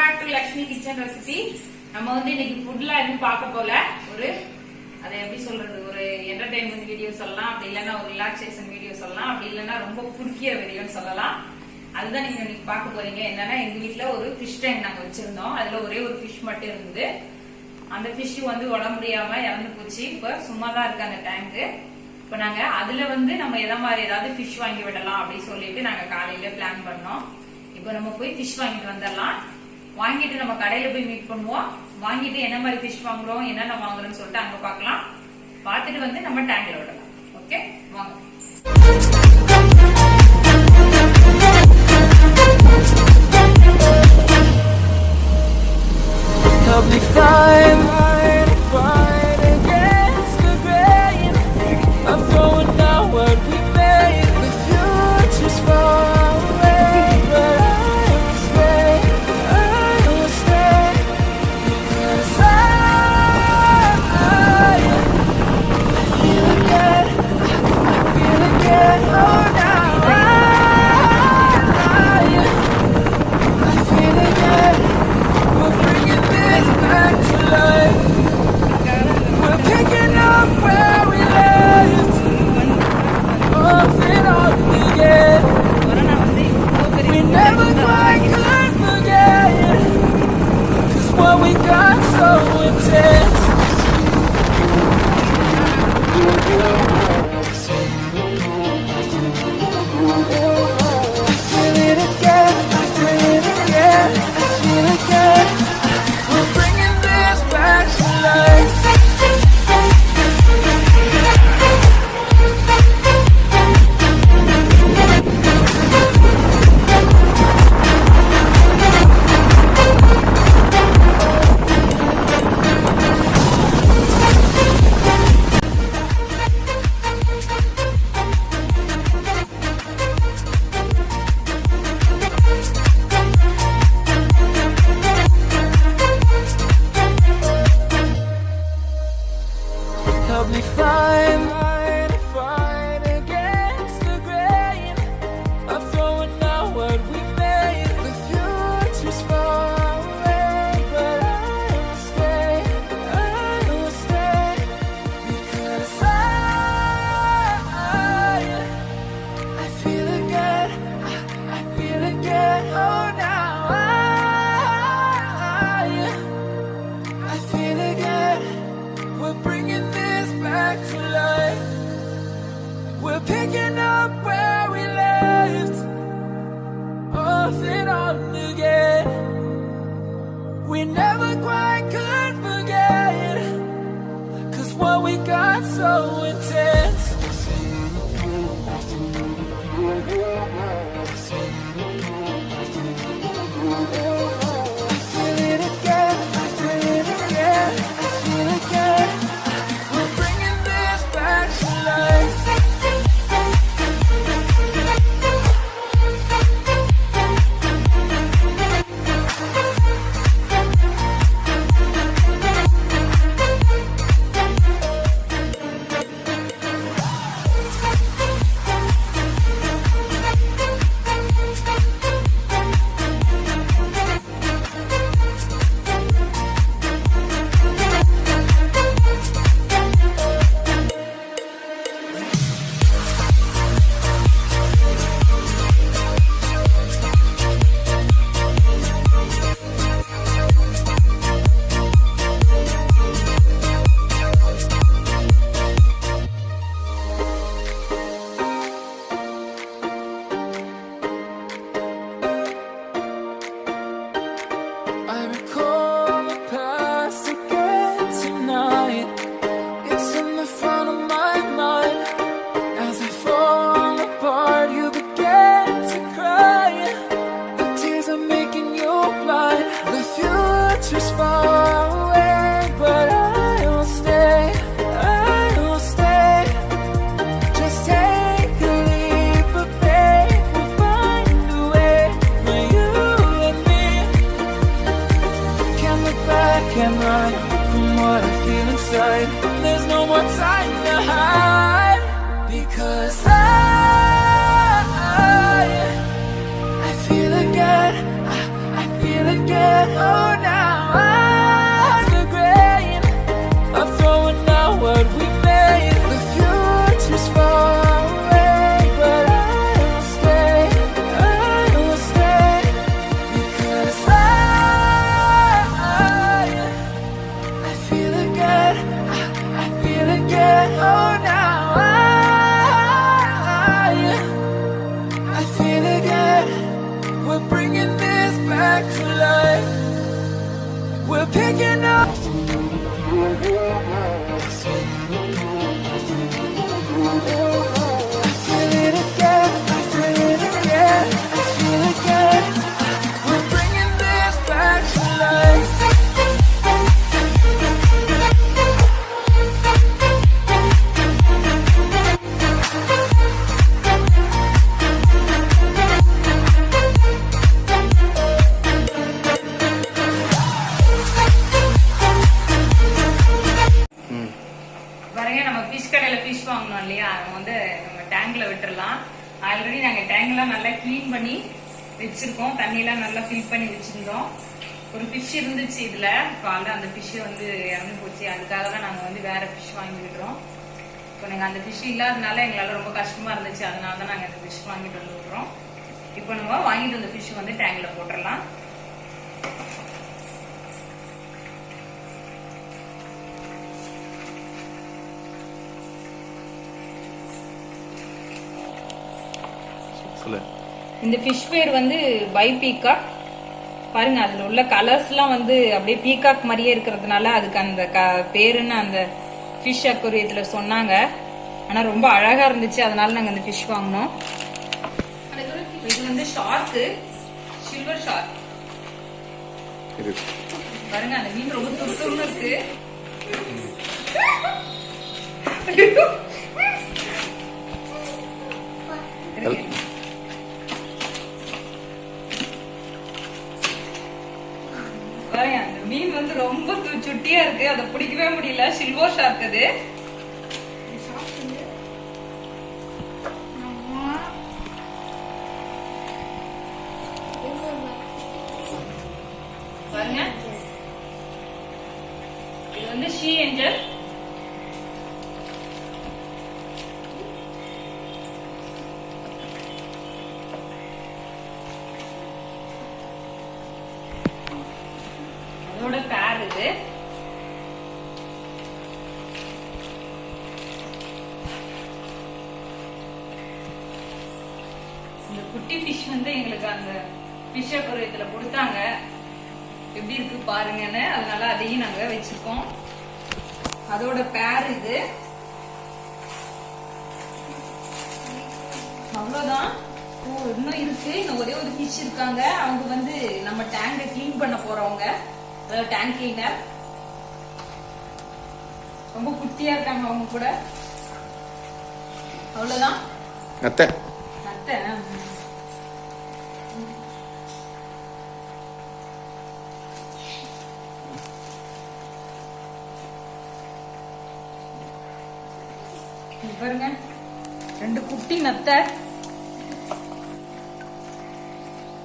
Back to Lakshmi kitchen recipe நம்ம வந்து இன்னைக்கு ஃபுட்ல எதுவும் பார்க்க போல. ஒரு அதை எப்படி சொல்றது? ஒரு என்டர்டைன்மெண்ட் வீடியோ சொல்லலாம். அப்படி இல்லைன்னா ஒரு ரிலாக்ஸேஷன் வீடியோ சொல்லலாம். அப்படி இல்லைன்னா ரொம்ப குறுக்கிய வீடியோன்னு சொல்லலாம். அதுதான் நீங்க இன்னைக்கு பார்க்க போறீங்க. என்னன்னா எங்க வீட்டுல ஒரு ஃபிஷ் டேங்க் நாங்க வச்சிருந்தோம். அதுல ஒரே ஒரு ஃபிஷ் மட்டும் இருந்தது. அந்த ஃபிஷ் வந்து உடம்பு முடியாம இறந்து போச்சு. இப்ப சும்மா தான் இருக்கு அந்த டேங்க் இப்ப நாங்க அதுல வந்து நம்ம எதை மாதிரி ஏதாவது ஃபிஷ் வாங்கி விடலாம் அப்படின்னு சொல்லிட்டு நாங்க காலையில பிளான் பண்ணோம். இப்போ நம்ம போய் ஃபிஷ் வாங்கிட்டு வந்துடலாம். வாங்கிட்டு நம்ம கடையில போய் மீட் பண்ணுவோம். வாங்கிட்டு என்ன மாதிரி ஃபிஷ் வாங்குறோம் என்னென்ன வாங்குறோம்னு சொல்லிட்டு அங்க பார்க்கலாம். பார்த்துட்டு வந்து நம்ம டேங்க்ல விடலாம். ஓகே வாங்க. Help me it. Picking Inside. There's no more time to hide because I, I feel again. I, I feel again. bringing நாங்க நல்லா க்ளீன் பண்ணி வச்சிருக்கோம். தண்ணியெல்லாம் நல்லா ஃபில் பண்ணி வச்சிருந்தோம். ஒரு ஃபிஷ் இருந்துச்சு இதுல. இப்போ வந்து அந்த ஃபிஷ் வந்து இறந்து போச்சு. அதுக்காக தான் நாங்கள் வந்து வேற ஃபிஷ் வாங்கிவிடுறோம் இப்போ நாங்கள் அந்த ஃபிஷ் இல்லாததுனால எங்களால் ரொம்ப கஷ்டமா இருந்துச்சு. அதனால தான் நாங்கள் அந்த ஃபிஷ் வாங்கிட்டு வந்து விடுறோம். இப்போ நம்ம வாங்கிட்டு வந்த ஃபிஷ் வந்து டேங்கில் போட்டுடலாம் சொல்லு. இந்த ஃபிஷ் பேர் வந்து பை பீகாக் பாருங்க அதுல உள்ள கலர்ஸ்லாம் வந்து அப்படியே பீகாக் மாதிரியே இருக்கிறதுனால அதுக்கு அந்த க பேருன்னு அந்த ஃபிஷ் அக்குரியத்துல சொன்னாங்க. ஆனா ரொம்ப அழகா இருந்துச்சு. அதனால நாங்க அந்த ஃபிஷ் வாங்கினோம். இது வந்து ஷார்க்கு சில்வர் ஷார்க் பாருங்க அந்த மீன் ரொம்ப துருத்துருன்னு இருக்கு. பாருங்க அந்த மீன் வந்து ரொம்ப சுட்டியா இருக்கு. அதை பிடிக்கவே முடியல. சில்வர் ஷார்க் அது. பாருங்க. இது வந்து ஷீ ஏஞ்சல் அதோட பேர் இது இந்த குட்டி ஃபிஷ் வந்து எங்களுக்கு அந்த ஃபிஷ் அக்குரியத்துல கொடுத்தாங்க. எப்படி இருக்கு பாருங்கன்னு. அதனால அதையும் நாங்க வச்சிருக்கோம். அதோட பேர் இது. அவ்வளவுதான். ஓ இன்னும் இருக்கு. இன்னும் ஒரே ஒரு ஃபிஷ் இருக்காங்க. அவங்க வந்து நம்ம டேங்கை க்ளீன் பண்ண போறவங்க. அதாவது டேங்க் கிளீனர் ரொம்ப குட்டியா இருக்காங்க அவங்க கூட. அவ்வளவுதான். பாருங்க. ரெண்டு குட்டி நத்தை.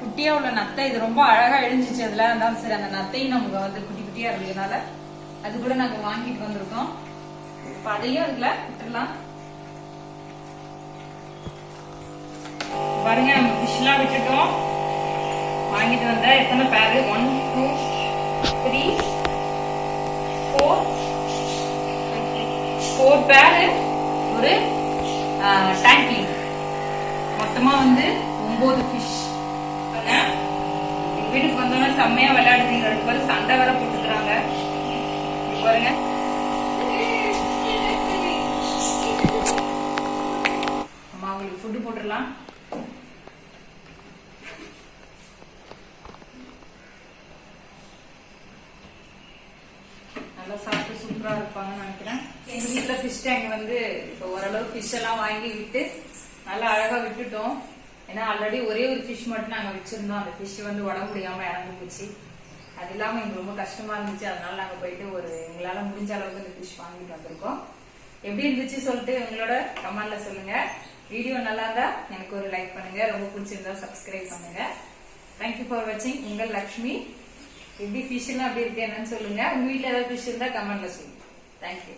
குட்டியா உள்ள நத்தை. இது ரொம்ப அழகா எழுஞ்சிச்சு அதுல. அதான் சரி அந்த நத்தையும் நமக்கு வந்து குட்டி குட்டியா இருந்ததுனால அது கூட நாங்க வாங்கிட்டு வந்திருக்கோம். இப்ப அதையும் அதுல விட்டுலாம் எல்லாம் விட்டுட்டோம் வாங்கிட்டு வந்த எத்தனை பேரு? One two three four four பேரு. ஒரு டேங்கி மொத்தமா வந்து ஒன்பது ஃபிஷ் எங்க வீட்டுக்கு வந்தோன்னா செம்மையா விளையாடுறீங்க. ரெண்டு பேரும் சண்டை வேற போட்டுக்கிறாங்க. பாருங்க. அம்மா அவங்களுக்கு ஃபுட்டு போட்டுடலாம். நல்லா சாப்பிட்டு சூப்பரா இருப்பாங்கன்னு நினைக்கிறேன். எங்க வீட்டுல ஃபிஷ் டேங்க் வந்து இப்போ ஓரளவு ஃபிஷ் எல்லாம் வாங்கி விட்டு நல்லா அழகா விட்டுட்டோம். ஏன்னா ஆல்ரெடி ஒரே ஒரு ஃபிஷ் மட்டும் நாங்க வச்சிருந்தோம். அந்த ஃபிஷ் வந்து உடம்பு முடியாம இறந்து போச்சு. அது இல்லாம எங்களுக்கு ரொம்ப கஷ்டமா இருந்துச்சு. அதனால நாங்க போயிட்டு ஒரு எங்களால முடிஞ்ச அளவுக்கு இந்த ஃபிஷ் வாங்கிட்டு வந்திருக்கோம். எப்படி இருந்துச்சு சொல்லிட்டு எங்களோட கமெண்ட்ல சொல்லுங்க. வீடியோ நல்லா இருந்தா எனக்கு ஒரு லைக் பண்ணுங்க. ரொம்ப பிடிச்சிருந்தா சப்ஸ்கிரைப் பண்ணுங்க. தேங்க்யூ ஃபார் வாட்சிங் உங்கள் லக்ஷ்மி. எப்படி ஃபிஷ் அப்படி இருக்கு என்னன்னு சொல்லுங்க. உங்க வீட்ல ஏதாவது ஃபிஷ் இருந்தா கமெண்ட்ல சொல்லுங்க. தேங்க்யூ